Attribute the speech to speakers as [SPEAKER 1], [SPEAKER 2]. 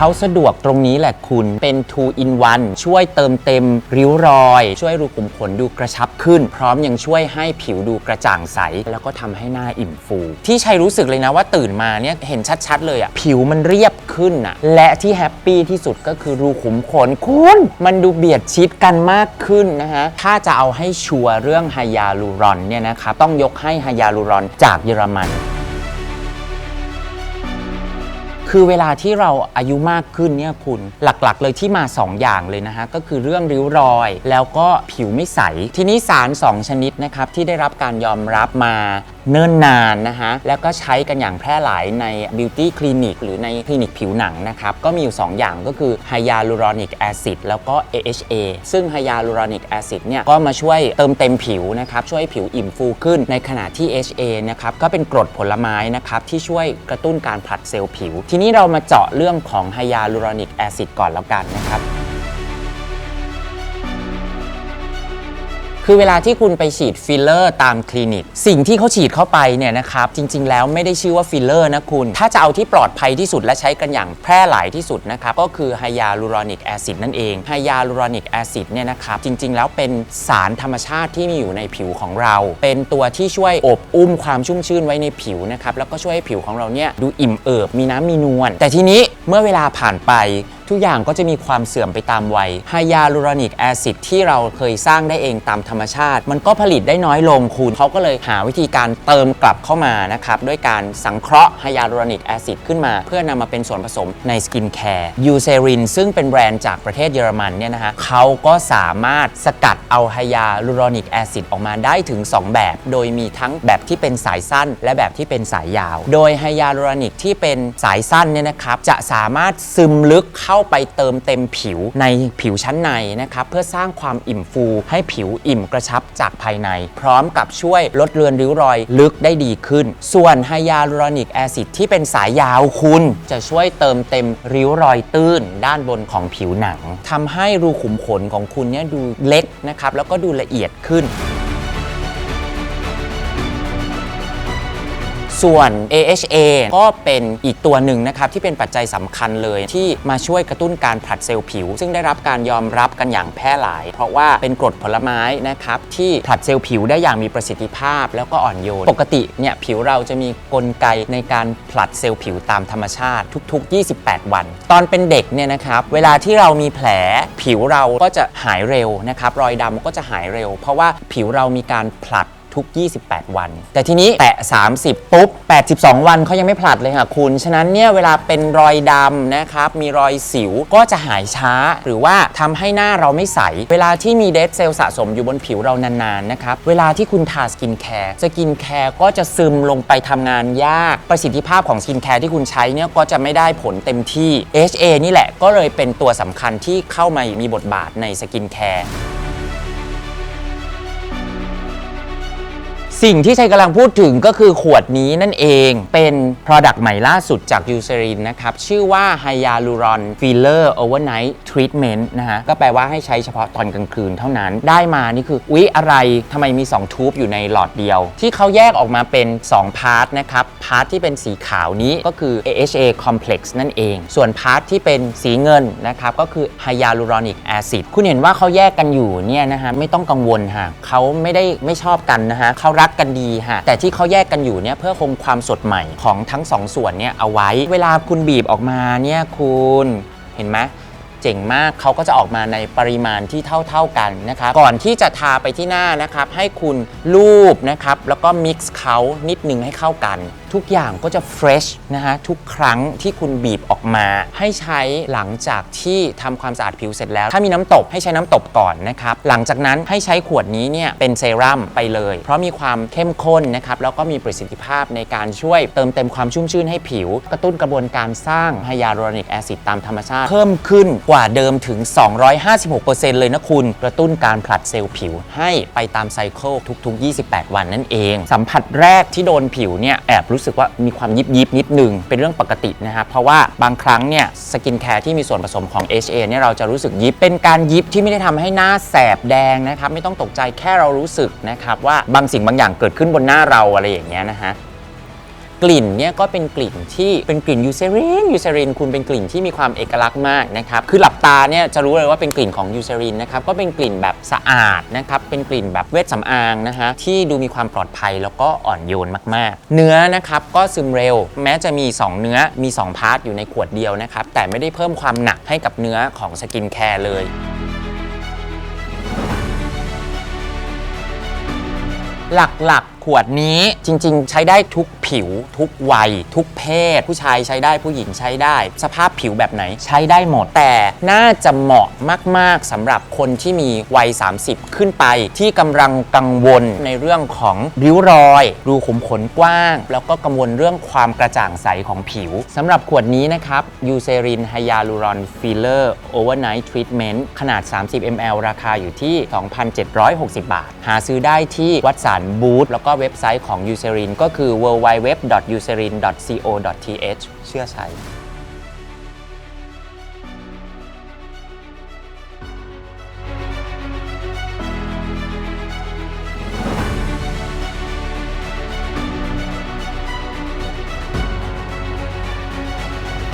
[SPEAKER 1] เขาสะดวกตรงนี้แหละคุณเป็น 2 in 1 ช่วยเติมเต็มริ้วรอย ช่วยรูขุมขนดูกระชับขึ้น พร้อมยังช่วยให้ผิวดูกระจ่างใส แล้วก็ทำให้หน้าอิ่มฟู ที่ชัยรู้สึกเลยนะว่าตื่นมาเนี่ยเห็นชัดๆ เลยอะผิวมันเรียบขึ้นอะและที่แฮปปี้ที่สุดก็คือรูขุมขนคุณมันดูเบียดชิดกันมากขึ้นนะฮะถ้าจะเอาให้ชัวร์เรื่องไฮยาลูรอนเนี่ยนะครับต้องยกให้ไฮยาลูรอนจากเยอรมัน คือเวลาที่เราอายุมากขึ้นเนี่ยคุณหลักๆ เลยที่มา 2 อย่างเลยนะฮะก็คือเรื่องริ้วรอย แล้วก็ผิวไม่ใส ทีนี้สาร 2 ชนิดนะครับที่ได้รับการยอมรับมาเนิ่นนานนะฮะแล้วก็ใช้กันอย่างแพร่หลายในบิวตี้คลินิกหรือในคลินิกผิวหนังนะครับก็มีอยู่ 2 อย่างก็คือไฮยาลูรอนิกแอซิดแล้วก็ AHA ซึ่งไฮยาลูรอนิกแอซิดเนี่ยก็มาช่วยเติมเต็มผิวนะครับช่วยให้ผิวอิ่มฟูขึ้นในขณะที่ HA นะครับก็เป็นกรดผลไม้นะครับที่ช่วยกระตุ้นการผลัดเซลล์ผิวทีนี้เรามาเจาะเรื่องของไฮยาลูรอนิกแอซิดก่อนแล้วกันนะครับ คือเวลาที่คุณไปฉีดฟิลเลอร์ตามคลินิก สิ่งที่เขาฉีดเข้าไปเนี่ยนะครับจริง ๆ แล้วไม่ได้ชื่อว่าฟิลเลอร์นะคุณ ถ้าจะเอาที่ปลอดภัยที่สุดและใช้กันอย่างแพร่หลายที่สุดนะครับก็คือไฮยาลูรอนิกแอซิดนั่นเองไฮยาลูรอนิกแอซิดเนี่ยนะครับจริง ๆ แล้วเป็นสารธรรมชาติที่มีอยู่ในผิวของเรา เป็นตัวที่ช่วยอบอุ้มความชุ่มชื่นไว้ในผิวนะครับแล้วก็ช่วยให้ผิวของเราเนี่ยดูอิ่มเอิบมีน้ำมีนวลแต่ทีนี้เมื่อเวลาผ่านไป ทุกอย่างก็จะมีความเสื่อมไปตามวัยไฮยาลูรอนิกแอซิดที่เราเคยสร้างได้เองตามธรรมชาติ มันก็ผลิตได้น้อยลงคุณเขาก็เลยหาวิธีการเติมกลับเข้ามานะครับด้วยการสังเคราะห์ไฮยาลูรอนิกแอซิดขึ้นมา เพื่อนำมาเป็นส่วนผสมในสกินแคร์ยูเซรินซึ่งเป็นแบรนด์จากประเทศเยอรมันเนี่ยนะฮะเขาก็สามารถสกัดเอาไฮยาลูรอนิกแอซิดออกมาได้ถึง 2 แบบ โดยมีทั้งแบบที่เป็นสายสั้น และแบบที่เป็นสายยาว โดยไฮยาลูรอนิกที่เป็นสายสั้นเนี่ยนะครับจะสามารถซึมลึกเข้าาไปเติมเต็มผิวในผิวชั้นในนะครับเพื่อสร้างความอิ่มฟู ให้ผิวอิ่มกระชับจากภายใน พร้อมกับช่วยลดเลือนริ้วรอยลึกได้ดีขึ้น ส่วนไฮยาลูรอนิกแอซิดที่เป็นสายยาวคุณจะช่วยเติมเต็มริ้วรอยตื้น ด้านบนของผิวหนังทำให้รูขุมขนของคุณเนี่ยดูเล็กนะครับแล้วก็ดูละเอียดขึ้น ส่วน AHA ก็เป็นอีกตัวหนึ่งนะครับ ที่เป็นปัจจัยสำคัญเลยที่มาช่วยกระตุ้นการผลัดเซลล์ผิว ซึ่งได้รับการยอมรับกันอย่างแพร่หลาย เพราะว่าเป็นกรดผลไม้นะครับที่ผลัดเซลล์ผิวได้อย่างมีประสิทธิภาพ แล้วก็อ่อนโยน ปกติเนี่ยผิวเราจะมีกลไกในการผลัดเซลล์ผิวตามธรรมชาติทุก ๆ 28 วัน ตอนเป็นเด็กเนี่ยนะครับเวลาที่เรามีแผลผิวเราก็จะหายเร็วนะครับรอยดำก็จะหายเร็ว เพราะว่าผิวเรามีการผลัด ทุก 28 วัน แต่ทีนี้แตะ 30 ปุ๊บ 82 วันเขายังไม่ผลัดเลยค่ะคุณ ฉะนั้นเนี่ยเวลาเป็นรอยดำนะครับ มีรอยสิวก็จะหายช้า หรือว่าทำให้หน้าเราไม่ใส เวลาที่มีเดดเซลล์สะสมอยู่บนผิวเรานานๆนะครับ เวลาที่คุณทาสกินแคร์สกินแคร์ก็จะซึมลงไปทำงานยาก ประสิทธิภาพของสกินแคร์ที่คุณใช้เนี่ยก็จะไม่ได้ผลเต็มที่ HA นี่แหละก็เลยเป็นตัวสำคัญที่เข้ามามีบทบาทในสกินแคร์ สิ่งที่ชัยกำลังพูดถึงก็คือขวดนี้นั่นเองเป็น Product ใหม่ล่าสุดจากยูเซรินนะครับ ชื่อว่า Hyaluron Filler Overnight Treatment นต์นะฮะ ก็แปลว่าให้ใช้เฉพาะตอนกลางคืนเท่านั้นได้มานี่คือ อุ๊ย อะไรทำไมมี 2 ทูบอยู่ในหลอดเดียว ที่เขาแยกออกมาเป็น 2 พาร์ทนะครับ พาร์ทที่เป็นสีขาวนี้ก็คือ AHA Complex นั่นเอง ส่วนพาร์ทที่เป็นสีเงินนะครับก็คือ Hyaluronic Acid คุณเห็นว่าเขาแยกกันอยู่เนี่ยนะฮะไม่ต้องกังวลฮะเขาไม่ได้ไม่ชอบกันนะฮะเขารักกันดีฮะแต่ที่เขาแยกกันอยู่เนี่ยเพื่อคงความสดใหม่ของทั้งสองส่วนเนี่ยเอาไว้ เวลาคุณบีบออกมาเนี่ยคุณเห็นไหม เจ๋งมากเขาก็จะออกมาในปริมาณที่เท่า ๆกันนะครับก่อนที่จะทาไปที่หน้านะครับ ให้คุณลูบนะครับแล้วก็มิกซ์เขานิดนึงให้เข้ากัน ทุกอย่างก็จะเฟรชนะฮะทุกครั้งที่คุณบีบออกมา ให้ใช้หลังจากที่ทำความสะอาดผิวเสร็จแล้ว ถ้ามีน้ำตบให้ใช้น้ำตบก่อนนะครับหลังจากนั้นให้ใช้ขวดนี้เนี่ยเป็นเซรั่มไปเลย เพราะมีความเข้มข้นนะครับแล้วก็มีประสิทธิภาพในการช่วยเติมเต็มความชุ่มชื่นให้ผิว กระตุ้นกระบวนการสร้างไฮยาลูรอนิกแอซิดตามธรรมชาติเพิ่มขึ้นกว่าเดิมถึง 256%เลยนะคุณ กระตุ้นการผลัดเซลล์ผิวให้ไปตามไซเคิลทุกๆ 28 วันนั่นเอง สัมผัสแรกที่โดนผิวเนี่ยแอบรู้สึกว่ามีความยิบยิบนิดนึง เป็นเรื่องปกตินะครับ เพราะว่าบางครั้งเนี่ยสกินแคร์ที่มีส่วนผสมของ HA เนี่ยเราจะรู้สึกยิบ เป็นการยิบที่ไม่ได้ทำให้หน้าแสบแดงนะครับ ไม่ต้องตกใจแค่เรารู้สึกนะครับว่าบางสิ่งบางอย่างเกิดขึ้นบนหน้าเราอะไรอย่างเงี้ยนะฮะ กลิ่นเนี่ยก็เป็นกลิ่นที่เป็นกลิ่นยูเซรินยูเซรินคุณเป็นกลิ่นที่มีความเอกลักษณ์มากนะครับคือหลับตาเนี่ยจะรู้เลยว่าเป็นกลิ่นของยูเซรินนะครับก็เป็นกลิ่นแบบสะอาดนะครับเป็นกลิ่นแบบเวชสำอางนะฮะที่ดูมีความปลอดภัยแล้วก็อ่อนโยนมากๆ เนื้อนะครับก็ซึมเร็ว แม้จะมี 2 เนื้อมี 2 พาร์ทอยู่ในขวดเดียวนะครับแต่ไม่ได้เพิ่มความหนักให้กับเนื้อของสกินแคร์เลยหลักๆ วดนี้จริง ๆ ใช้ได้ทุกผิว ทุกวัย ทุกเพศ ผู้ชายใช้ได้ผู้หญิงใช้ได้ สภาพผิวแบบไหนใช้ได้หมด แต่น่าจะเหมาะมาก ๆสำหรับคนที่มีวัย 30 ขึ้นไป ที่กำลังกังวลในเรื่องของริ้วรอยรูขุมขนกว้าง แล้วก็กังวลเรื่องความกระจ่างใสของผิวสำหรับขวดนี้นะครับยูเซรินไฮยาลูรอนฟิลเลอร์โอเวอร์ไนท์ทรีทเมนต์ขนาด 30 ml ราคาอยู่ที่ 2,760 บาท หาซื้อได้ที่วัดสารบูธแล้วก็เว็บไซต์ของ u s e r i n ก็คือ www.userin.co.th เชื่อใช้